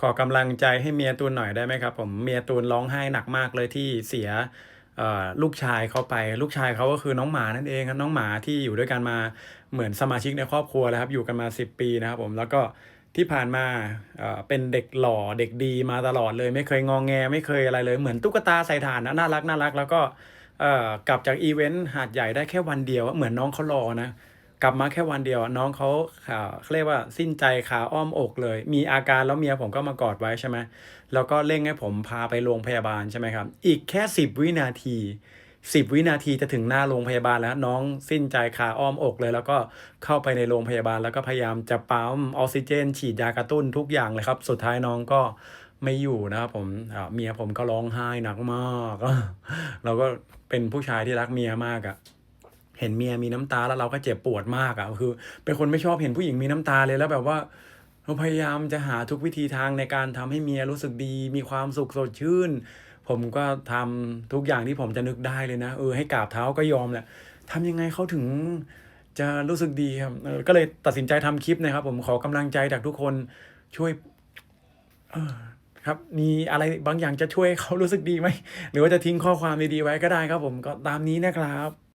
ขอกำลังใจให้เมียตูนหน่อยได้ไหมครับ ผมเมียตูนร้องไห้หนักมากเลยที่เสียลูกชายเขาไปลูกชายเขาก็คือน้องหมานั่นเองครับน้องหมาที่อยู่ด้วยกันมาเหมือนสมาชิกในครอบครัวแล้วครับอยู่กันมา 10 ปีนะครับผมแล้วก็ที่ผ่านมาเป็นเด็กหล่อเด็กดีมาตลอดเลย ไม่เคยงองแงไม่เคยอะไรเลยเหมือนตุ๊กตาใส่ถ่านนะน่ารักน่ารัก แล้วก็กลับจากอีเวนต์หาดใหญ่ได้แค่วันเดียวเหมือนน้องเขารอนะ กลับมาแค่วันเดียว น้องเขาขาเขาเรียกว่าสิ้นใจขาอ้อมอกเลย มีอาการแล้วเมียผมก็มากอดไว้ใช่ไหมแล้วก็เร่งให้ผมพาไปโรงพยาบาลใช่ไหมครับ อีกแค่สิบวินาทีสิบวินาทีจะถึงหน้าโรงพยาบาลแล้วน้องสิ้นใจขาอ้อมอกเลย แล้วก็เข้าไปในโรงพยาบาลแล้วก็พยายามจะปั๊มออกซิเจน ฉีดยากระตุ้นทุกอย่างเลยครับ สุดท้ายน้องก็ไม่อยู่นะครับผมเมียผมก็ร้องไห้หนักมาก เราก็เป็นผู้ชายที่รักเมียมากอะ เห็นเมียมีน้ำตาแล้วเราก็เจ็บปวดมากอะ่ะคือ เป็นคนไม่ชอบเห็นผู้หญิงมีน้ำตาเลยแล้วแบบว่าเราพยายามจะหาทุกวิธีทางในการทำให้เมียรู้สึกดี มีความสุขสดชื่น ผมก็ทำทุกอย่างที่ผมจะนึกได้เลยนะเออให้กราบเท้าก็ยอมแหละทำยังไงเขาถึงจะรู้สึกดีครับออก็เลยตัดสินใจทำคลิปนะครับ ผมขอกำลังใจจากทุกคนช่วยเออครับ มีอะไรบางอย่างจะช่วยเขารู้สึกดีไหม หรือว่าจะทิ้งข้อความดีๆไว้ก็ได้ครับผมก็ตามนี้นะครับ